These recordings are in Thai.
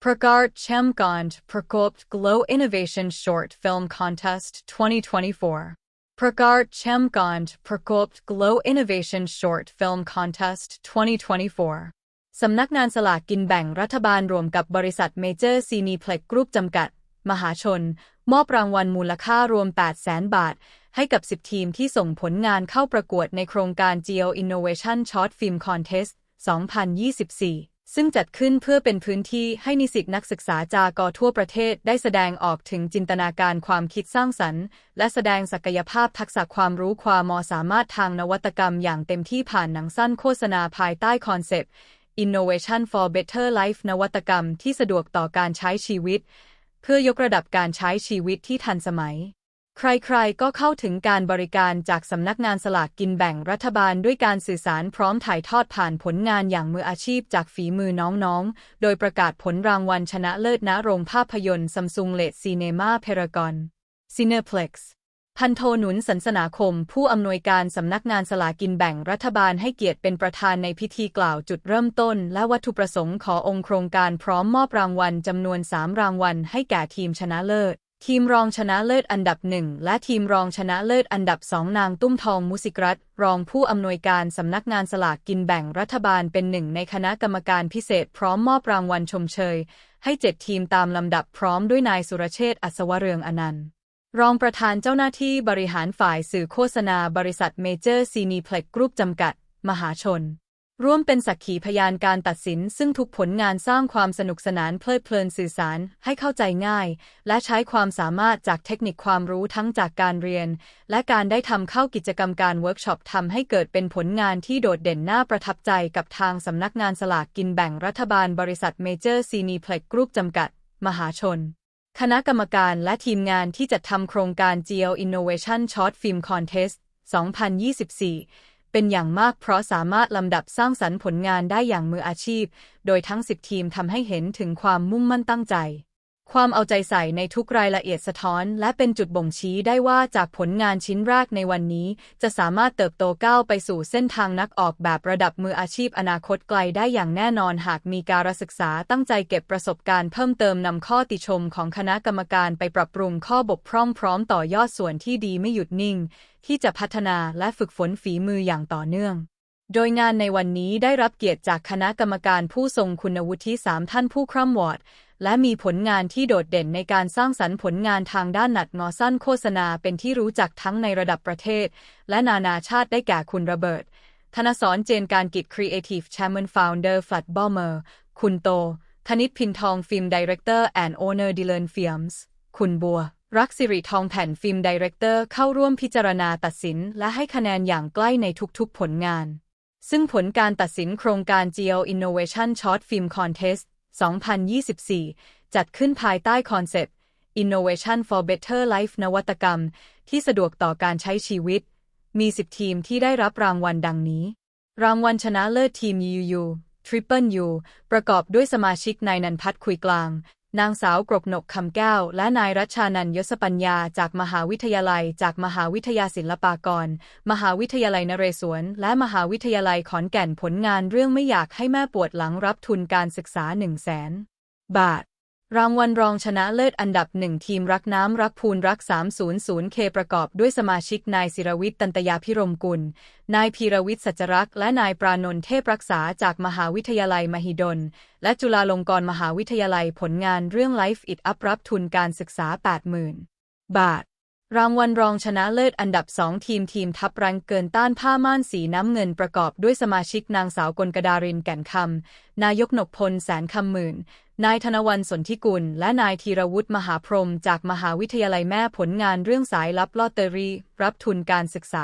Pragar Chamgond Prakopt Glow Innovation Short Film Contest 2024. Pragar Chamgond Prakopt Glow Innovation Short Film Contest 2024 สำนักงานสลากกินแบ่งรัฐบาลรวมกับบริษัทเมเจอร์ซีนีเพล็กกรุ๊ปจำกัด มหาชน มอบรางวัลมูลค่ารวม 8 0 0แสนบาท ให้กับ 10 ทีมที่ส่งผลงานเข้าประกวดในโครงการ Geo Innovation Short Film Contest 2024 ซึ่งจัดขึ้นเพื่อเป็นพื้นที่ให้นิสิตนักศึกษาจากอทั่วประเทศได้แสดงออกถึงจินตนาการความคิดสร้างสรรค์ และแสดงศักยภาพทักษะความรู้ความมสามารถทางนวัตกรรมอย่างเต็มที่ผ่านหนังสั้นโฆษณาภายใต้คอนเซปต์ Innovation for Better Life นวัตกรรมที่สะดวกต่อการใช้ชีวิต เพื่อยกระดับการใช้ชีวิตที่ทันสมัย ใครๆ ก็เข้าถึงการบริการจากสำนักงานสลากกินแบ่งรัฐบาลด้วยการสื่อสารพร้อมถ่ายทอดผ่านผลงานอย่างมืออาชีพจากฝีมือน้องๆ โดยประกาศผลรางวัลชนะเลิศณโรงภาพยนตร์ซัมซุงเลดซีเนมาเพรากอนซีเนเพล็กซ์พันโทหนุนสันสนาคม ผู้อำนวยการสำนักงานสลากินแบ่งรัฐบาลให้เกียรติเป็นประธานในพิธีกล่าวจุดเริ่มต้น และวัตถุประสงค์ขอองค์โครงการพร้อมมอบรางวัลจำนวน 3 รางวัลให้แก่ทีมชนะเลิศ ทีมรองชนะเลิศอันดับหนึ่งและทีมรองชนะเลิศอันดับสองนางตุ้มทองมุสิกรัตรองผู้อำนวยการสำนักงานสลากกินแบ่งรัฐบาลเป็นหนึ่งในคณะกรรมการพิเศษพร้อมมอบรางวัลชมเชย ให้เจ็ดทีมตามลำดับพร้อมด้วยนายสุรเชษอัศวเรืองอนันต์ รองประธานเจ้าหน้าที่บริหารฝ่ายสื่อโฆษณาบริษัทเมเจอร์ซีนีเพล็กกรุ๊ปจำกัด มหาชน ร่วมเป็นสักขีพยานการตัดสิน ซึ่งทุกผลงานสร้างความสนุกสนานเพลิดเพลินสื่อสาร ให้เข้าใจง่าย และใช้ความสามารถจากเทคนิคความรู้ทั้งจากการเรียน และการได้ทำเข้ากิจกรรมการเวิร์กช็อปทำให้เกิดเป็นผลงานที่โดดเด่นน่าประทับใจกับทางสำนักงานสลากกินแบ่งรัฐบาลบริษัทเมเจอร์ซีนีเพล็กกรุ๊ปจำกัด มหาชน คณะกรรมการและทีมงานที่จัดทำโครงการ Geo Innovation Short Film Contest 2024 เป็นอย่างมากเพราะสามารถลำดับสร้างสรรค์ผลงานได้อย่างมืออาชีพ โดยทั้ง 10 ทีมทำให้เห็นถึงความมุ่งมั่นตั้งใจ ความเอาใจใส่ในทุกรายละเอียดสะท้อน และเป็นจุดบ่งชี้ได้ว่าจากผลงานชิ้นแรกในวันนี้ จะสามารถเติบโตก้าวไปสู่เส้นทางนักออกแบบระดับมืออาชีพอนาคตไกลได้อย่างแน่นอนหากมีการศึกษาตั้งใจเก็บประสบการณ์เพิ่มเติมนำข้อติชมของคณะกรรมการไปปรับปรุงข้อบกพร่องพร้อมต่อยอดส่วนที่ดีไม่หยุดนิ่ง ที่จะพัฒนาและฝึกฝนฝีมืออย่างต่อเนื่องโดยงานในวันนี้ได้รับเกียรติจากคณะกรรมการผู้ทรงคุณวุฒิสามท่านผู้คร่ำวอด และมีผลงานที่โดดเด่นในการสร้างสรรค์ผลงานทางด้านหนัดงอสั้นโฆษณาเป็นที่รู้จักทั้งในระดับประเทศ และนานาชาติได้แก่คุณระเบิด ธนสรเจนการกิจ Creative Chairman Founder Flat Bomber คุณโต ธนิตพินทองฟิล์ม Director and Owner Dylan Films คุณบัว รักสิริทองแผ่นฟิล์มดีเรคเตอร์เข้าร่วมพิจารณาตัดสิน และให้คะแนนอย่างใกล้ในทุกๆผลงานซึ่งผลการตัดสินโครงการ Geo Innovation Short Film Contest 2024 จัดขึ้นภายใต้คอนเซปต์ Innovation for Better Life นวัตกรรม ที่สะดวกต่อการใช้ชีวิต มี 10 ทีมที่ได้รับรางวัลดังนี้ รางวัลชนะเลิศทีม UU Triple U ประกอบด้วยสมาชิกนายนันพัฒคุยกลาง นางสาวกรกนกคำแก้ว และนายรัชานันยศปัญญา จากมหาวิทยาลัย จากมหาวิทยาศิลปากร มหาวิทยาลัยนเรศวร และมหาวิทยาลัยขอนแก่นผลงานเรื่องไม่อยากให้แม่ปวดหลังรับทุนการศึกษา1 0 0 0 0แสนบาท รางวัลรองชนะเลิศอันดับหนึ่งทีมรักน้ำรักพูนรัก 300เคประกอบด้วยสมาชิกนายศิรวิทย์ตันตยาพิรมกุล นายพีรวิทย์สัจรักษ์และนายปรานนทเทพรักษาจากมหาวิทยาลัยมหิดล และจุฬาลงกรณ์มหาวิทยาลัยผลงานเรื่อง Life It Up รับทุนการศึกษา 80,000 บาท รางวัลรองชนะเลิศอันดับสองทีมทีมทัพรังเกินต้านผ้าม่านสีน้ำเงินประกอบด้วยสมาชิกนางสาวกลกดารินแก่นคำนายกนกพลแสนคำหมื่น นายธนวันสนธิกุล และนายธีรวุฒิมหาพรม จากมหาวิทยาลัยแม่ผลงานเรื่องสายลับลอตเตอรี่ รับทุนการศึกษา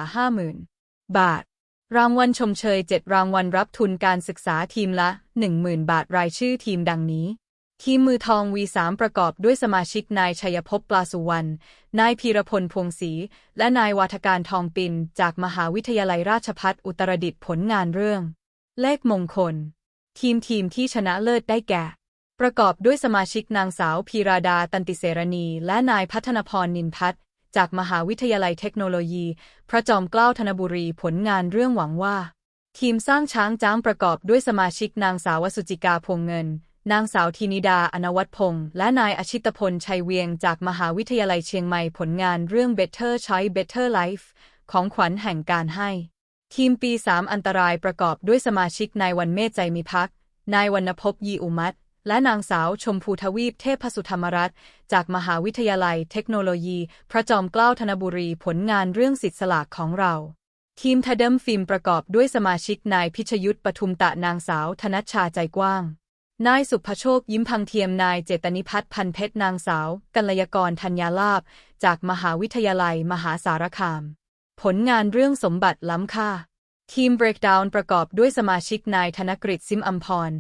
50,000 บาท รางวัลชมเชย 7 รางวัลรับทุนการศึกษาทีมละ 10,000 บาทรายชื่อทีมดังนี้ ทีมมือทอง V3 ประกอบด้วยสมาชิกนายชัยภพปลาสุวรรณนายพีรพลพวงศรีและนายวาทการทองปิน จากมหาวิทยาลัยราชพัฒอุตรดิตถ์ผลงานเรื่อง เลขมงคล ทีมทีมที่ชนะเลิศได้แก่ ประกอบด้วยสมาชิกนางสาวพีราดาตันติเสรณี และนายพัฒนพรนินพัฒจากมหาวิทยาลัยเทคโนโลยี พระจอมเกล้าธนบุรีผลงานเรื่องหวังว่า ทีมสร้างช้างจ้างประกอบด้วยสมาชิกนางสาวสุจิกาพงเงิน นางสาวธีนิดาอนวัตพงษ์และนายอชิตพลชัยเวียงจากมหาวิทยาลัยเชียงใหม่ผลงานเรื่อง Better Choice Better Life ของขวัญแห่งการให้ ทีมปี 3 อันตรายประกอบด้วยสมาชิกนายวันเมธใจมีพัก นายวรรณพยีอุมัต และนางสาวชมพูทวีปเทพสุธรรมรัตน์จากมหาวิทยาลัยเทคโนโลยี พระจอมเกล้าธนบุรีผลงานเรื่องสิทธิสลากของเรา ทีมทเดิมฟิล์มประกอบด้วยสมาชิกนายพิชยุทธปทุมตะนางสาวธนัชชาใจกว้าง นายสุภโชคยิ้มพังเทียมนายเจตนิพัฒน์พันเพชรนางสาว กัลยากรธัญญาลาภจากมหาวิทยาลัยมหาสารคาม ผลงานเรื่องสมบัติล้ำค่า ทีม Breakdown ประกอบด้วยสมาชิกนายธนกฤษซิมอัมพร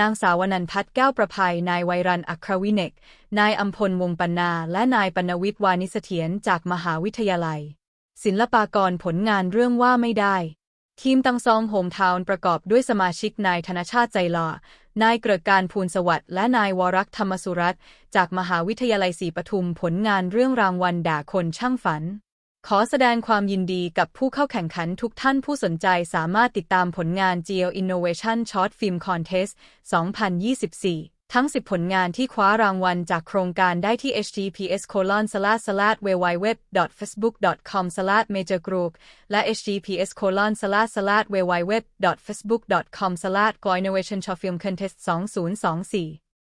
นางสาวนันพัฒน์แก้วประภัย นายไวรันอัครวิเนก นายอัมพลวงปันนา และนายปนวิทย์วานิสเถียรจากมหาวิทยาลัย ศิลปากรผลงานเรื่องว่าไม่ได้ ทีมตังซองโฮมทาวน์ประกอบด้วยสมาชิกนายธนชาติใจหล่อนายเกริกการภูลสวัสดิ์และนายวรักษ์ธรรมสุรัตน์จากมหาวิทยาลัยศรีปทุมผลงานเรื่องรางวัลด่าคนช่างฝัน ขอแสดงความยินดีกับผู้เข้าแข่งขันทุกท่านผู้สนใจสามารถติดตามผลงาน Geo Innovation Short Film Contest 2024 ทั้ง 10 ผลงานที่คว้ารางวัลจากโครงการได้ที่ https www.facebook.com major group และ https www.facebook.com innovation short film contest 2024